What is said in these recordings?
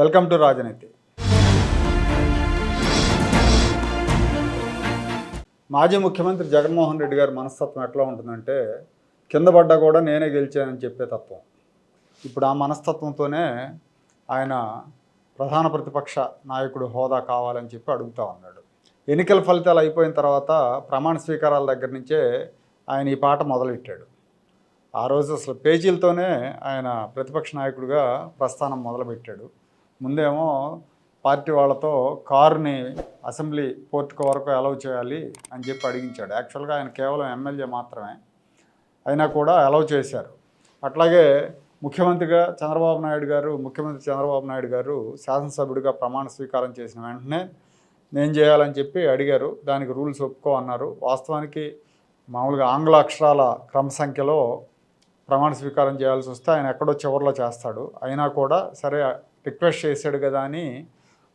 Welcome to రాజనీతి. మాజీ ముఖ్యమంత్రి జగన్మోహన్ రెడ్డి గారి మనస్తత్వం ఎట్లా ఉంటుందంటే కింద పడ్డా కూడా నేనే గెలిచానని చెప్పే తత్వం. ఇప్పుడు ఆ మనస్తత్వంతోనే ఆయన ప్రధాన ప్రతిపక్ష నాయకుడు హోదా కావాలని చెప్పి అడుగుతా ఉన్నాడు. ఎన్నికల ఫలితాలు అయిపోయిన తర్వాత ప్రమాణ స్వీకారాల దగ్గర నుంచే ఆయన ఈ పాట మొదలెట్టాడు. ఆ రోజు అసలు పేజీలతోనే ఆయన ప్రతిపక్ష నాయకుడిగా ప్రస్థానం మొదలుపెట్టాడు. ముందేమో పార్టీ వాళ్ళతో కారుని అసెంబ్లీ పోర్టుకు వరకు అలౌ చేయాలి అని చెప్పి అడిగించాడు. యాక్చువల్గా ఆయన కేవలం ఎమ్మెల్యే మాత్రమే అయినా కూడా అలౌ చేశారు. అట్లాగే ముఖ్యమంత్రిగా చంద్రబాబు నాయుడు గారు ముఖ్యమంత్రి చంద్రబాబు నాయుడు గారు శాసనసభ్యుడిగా ప్రమాణ స్వీకారం చేసిన వెంటనే నేను చేయాలని చెప్పి అడిగారు. దానికి రూల్స్ ఒప్పుకో అన్నారు. వాస్తవానికి మామూలుగా ఆంగ్ల అక్షరాల క్రమ సంఖ్యలో ప్రమాణ స్వీకారం చేయాల్సి వస్తే ఆయన ఎక్కడో చివరిలో చేస్తాడు. అయినా కూడా సరే రిక్వెస్ట్ చేశాడు కదా అని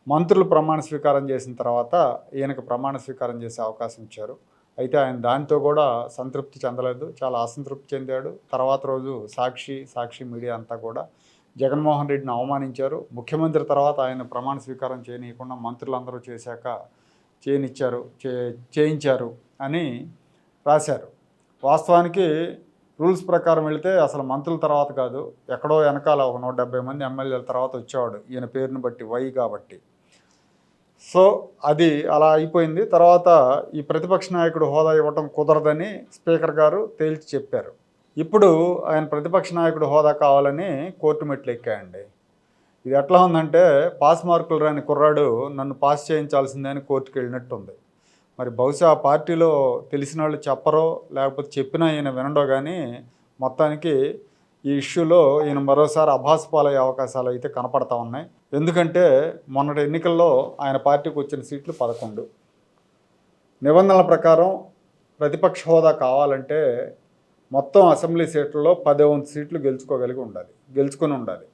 మంత్రులు ప్రమాణ స్వీకారం చేసిన తర్వాత ఈయనకు ప్రమాణ స్వీకారం చేసే అవకాశం ఇచ్చారు. అయితే ఆయన దానితో కూడా సంతృప్తి చెందలేదు చాలా అసంతృప్తి చెందాడు. తర్వాత రోజు సాక్షి సాక్షి మీడియా అంతా కూడా జగన్మోహన్ రెడ్డిని అవమానించారు. ముఖ్యమంత్రి తర్వాత ఆయన ప్రమాణ స్వీకారం చేయనీయకుండా మంత్రులందరూ చేశాక చేయనిచ్చారు చే చేయించారు అని రాశారు. వాస్తవానికి రూల్స్ ప్రకారం వెళితే అసలు మంత్రుల తర్వాత కాదు ఎక్కడో వెనకాల ఒక నూట డెబ్బై మంది ఎమ్మెల్యేల తర్వాత వచ్చేవాడు. ఈయన పేరుని బట్టి వై కాబట్టి. సో అది అలా అయిపోయింది. తర్వాత ఈ ప్రతిపక్ష నాయకుడు హోదా ఇవ్వటం కుదరదని స్పీకర్ గారు తేల్చి చెప్పారు. ఇప్పుడు ఆయన ప్రతిపక్ష నాయకుడు హోదా కావాలని కోర్టు మెట్లు ఎక్కాయండి. ఇది ఎట్లా ఉందంటే పాస్ మార్కులు రాని కుర్రాడు నన్ను పాస్ చేయించాల్సిందే అని కోర్టుకు వెళ్ళినట్టుంది మరి బహుశా ఆ పార్టీలో తెలిసిన వాళ్ళు చెప్పరో లేకపోతే చెప్పినా ఈయన వినడో కానీ మొత్తానికి ఈ ఇష్యూలో ఈయన మరోసారి అభాస్ పాలయ్యే అవకాశాలు అయితే కనపడతా ఉన్నాయి. ఎందుకంటే మొన్నటి ఎన్నికల్లో ఆయన పార్టీకి వచ్చిన సీట్లు పదకొండు. నిబంధనల ప్రకారం ప్రతిపక్ష హోదా కావాలంటే మొత్తం అసెంబ్లీ సీట్లలో పదే వంతు సీట్లు గెలుచుకోగలిగి ఉండాలి గెలుచుకొని ఉండాలి.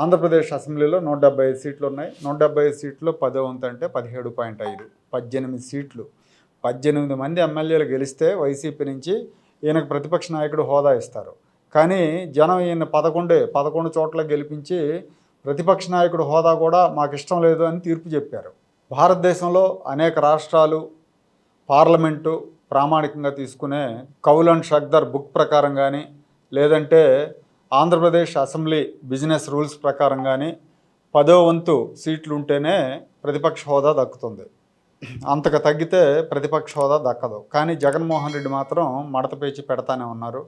ఆంధ్రప్రదేశ్ అసెంబ్లీలో నూట డెబ్బై ఐదు సీట్లు ఉన్నాయి. నూట డెబ్బై ఐదు సీట్లు పదో వంతు అంటే పదిహేడు పాయింట్ ఐదు. పద్దెనిమిది సీట్లు. పద్దెనిమిది మంది ఎమ్మెల్యేలు గెలిస్తే వైసీపీ నుంచి ఈయనకు ప్రతిపక్ష నాయకుడు హోదా ఇస్తారు. కానీ జనం ఈయన పదకొండే పదకొండు చోట్ల గెలిపించి ప్రతిపక్ష నాయకుడు హోదా కూడా మాకు ఇష్టం లేదు అని తీర్పు చెప్పారు. భారతదేశంలో అనేక రాష్ట్రాలు పార్లమెంటు ప్రామాణికంగా తీసుకునే కౌల్ అండ్ షక్దర్ బుక్ ప్రకారం కానీ లేదంటే ఆంధ్రప్రదేశ్ అసెంబ్లీ బిజినెస్ రూల్స్ ప్రకారం కానీ పదో వంతు సీట్లు ఉంటేనే ప్రతిపక్ష హోదా దక్కుతుంది. అంతకు తగ్గితే ప్రతిపక్ష హోదా దక్కదు. కానీ జగన్మోహన్ రెడ్డి మాత్రం మడత పేచి పెడతానే ఉన్నారు.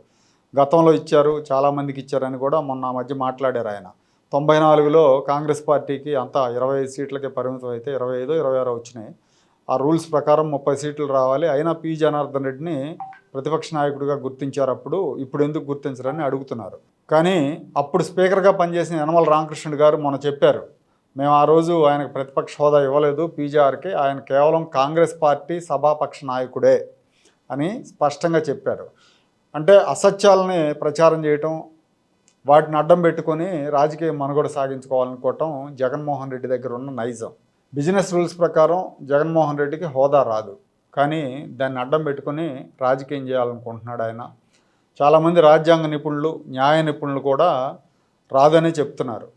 గతంలో ఇచ్చారు చాలామందికి ఇచ్చారని కూడా మొన్న మధ్య మాట్లాడారు ఆయన. తొంభై నాలుగులో కాంగ్రెస్ పార్టీకి అంతా ఇరవై ఐదు సీట్లకే పరిమితం అయితే ఇరవై ఐదు ఇరవై ఆరు వచ్చినాయి. ఆ రూల్స్ ప్రకారం ముప్పై సీట్లు రావాలి. అయినా పి. జనార్దన్ రెడ్డిని ప్రతిపక్ష నాయకుడిగా గుర్తించారు అప్పుడు ఇప్పుడు ఎందుకు గుర్తించరని అడుగుతున్నారు. కానీ అప్పుడు స్పీకర్గా పనిచేసిన యనమల రామకృష్ణుడు గారు మొన్న చెప్పారు మేము ఆ రోజు ఆయనకు ప్రతిపక్ష హోదా ఇవ్వలేదు పీజీఆర్కి ఆయన కేవలం కాంగ్రెస్ పార్టీ సభాపక్ష నాయకుడే అని స్పష్టంగా చెప్పారు. అంటే అసత్యాలని ప్రచారం చేయటం వాటిని అడ్డం పెట్టుకొని రాజకీయ మనుగడ సాగించుకోవాలనుకోవటం జగన్మోహన్ రెడ్డి దగ్గర ఉన్న నైజం. బిజినెస్ రూల్స్ ప్రకారం జగన్మోహన్ రెడ్డికి హోదా రాదు. కానీ దాన్ని అడ్డం పెట్టుకొని రాజకీయం చేయాలనుకుంటున్నాడు ఆయన. చాలామంది రాజ్యాంగ నిపుణులు న్యాయ నిపుణులు కూడా రాదనే చెప్తున్నారు.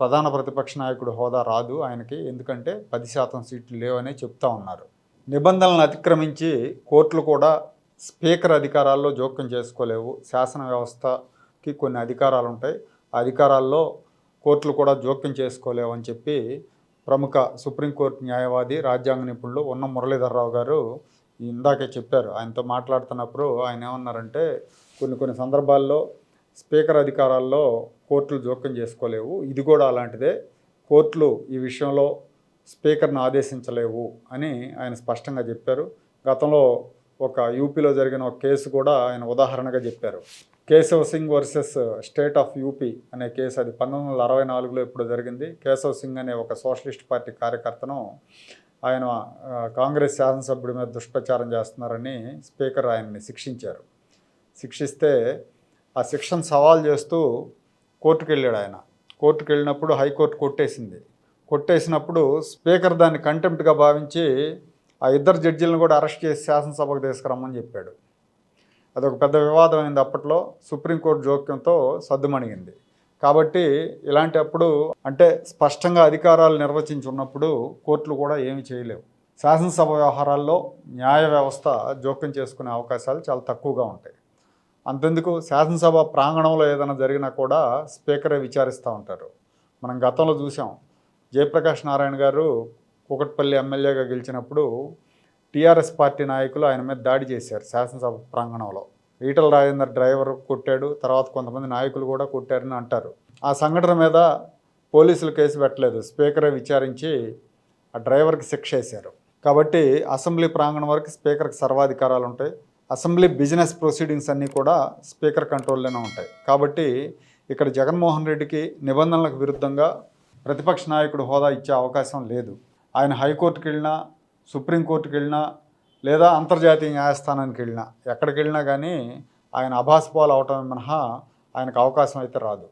ప్రధాన ప్రతిపక్ష నాయకుడు హోదా రాదు ఆయనకి ఎందుకంటే పది శాతం సీట్లు లేవనే చెప్తా ఉన్నారు. నిబంధనలను అతిక్రమించి కోర్టులు కూడా స్పీకర్ అధికారాల్లో జోక్యం చేసుకోలేవు. శాసన వ్యవస్థకి కొన్ని అధికారాలు ఉంటాయి. ఆ అధికారాల్లో కోర్టులు కూడా జోక్యం చేసుకోలేవు అని చెప్పి ప్రముఖ సుప్రీంకోర్టు న్యాయవాది రాజ్యాంగ నిపుణులు ఉన్న మురళీధర్రావు గారు ఇందాకే చెప్పారు ఆయనతో మాట్లాడుతున్నప్పుడు ఆయన ఏమన్నారంటే కొన్ని కొన్ని సందర్భాల్లో స్పీకర్ అధికారాల్లో కోర్టులు జోక్యం చేసుకోలేవు ఇది కూడా అలాంటిదే కోర్టులు ఈ విషయంలో స్పీకర్ను ఆదేశించలేవు అని ఆయన స్పష్టంగా చెప్పారు. గతంలో ఒక యూపీలో జరిగిన ఒక కేసు కూడా ఆయన ఉదాహరణగా చెప్పారు. Keshav Singh versus state of U P case అది పంతొమ్మిది వందల అరవై నాలుగులో ఇప్పుడు జరిగింది? కేశవ్ సింగ్ అనే ఒక సోషలిస్ట్ పార్టీ కార్యకర్తను ఆయన కాంగ్రెస్ శాసనసభ్యుడి మీద దుష్ప్రచారం చేస్తున్నారని స్పీకర్ ఆయన్ని శిక్షించారు. శిక్షిస్తే ఆ శిక్షను సవాల్ చేస్తూ కోర్టుకు వెళ్ళాడు ఆయన. కోర్టుకు వెళ్ళినప్పుడు హైకోర్టు కొట్టేసింది. కొట్టేసినప్పుడు స్పీకర్ దాన్ని కంటెంప్ట్గా భావించి ఆ ఇద్దరు జడ్జీలను కూడా అరెస్ట్ చేసి శాసనసభకు తీసుకురమ్మని చెప్పాడు. అదొక పెద్ద వివాదం అయింది అప్పట్లో. సుప్రీంకోర్టు జోక్యంతో సద్దుమణిగింది. కాబట్టి ఇలాంటప్పుడు అంటే స్పష్టంగా అధికారాలు నిర్వచించి ఉన్నప్పుడు కోర్టులు కూడా ఏమి చేయలేవు. శాసనసభ వ్యవహారాల్లో న్యాయ వ్యవస్థ జోక్యం చేసుకునే అవకాశాలు చాలా తక్కువగా ఉంటాయి. అంతెందుకు శాసనసభ ప్రాంగణంలో ఏదైనా జరిగినా కూడా స్పీకరే విచారిస్తూ ఉంటారు. మనం గతంలో చూసాం. జయప్రకాష్ నారాయణ గారు కూకట్పల్లి ఎమ్మెల్యేగా గెలిచినప్పుడు టీఆర్ఎస్ పార్టీ నాయకులు ఆయన మీద దాడి చేశారు శాసనసభ ప్రాంగణంలో. ఈటల రాజేందర్ డ్రైవర్ కొట్టాడు తర్వాత కొంతమంది నాయకులు కూడా కొట్టారని అంటారు. ఆ సంఘటన మీద పోలీసులు కేసు పెట్టలేదు. స్పీకరే విచారించి ఆ డ్రైవర్కి శిక్ష వేశారు. కాబట్టి అసెంబ్లీ ప్రాంగణం వరకు స్పీకర్కి సర్వాధికారాలు ఉంటాయి. అసెంబ్లీ బిజినెస్ ప్రొసీడింగ్స్ అన్నీ కూడా స్పీకర్ కంట్రోల్లోనే ఉంటాయి. కాబట్టి ఇక్కడ జగన్మోహన్ రెడ్డికి నిబంధనలకు విరుద్ధంగా ప్రతిపక్ష నాయకుడు హోదా ఇచ్చే అవకాశం లేదు. ఆయన హైకోర్టుకి వెళ్ళినా సుప్రీంకోర్టుకి వెళ్ళినా లేదా అంతర్జాతీయ న్యాయస్థానానికి వెళ్ళినా ఎక్కడికి వెళ్ళినా కానీ ఆయన అభాస్పాలు అవటం మినహా ఆయనకు అవకాశం అయితే రాదు.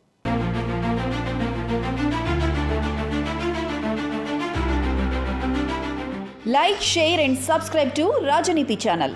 Like share and subscribe to Rajaneeti channel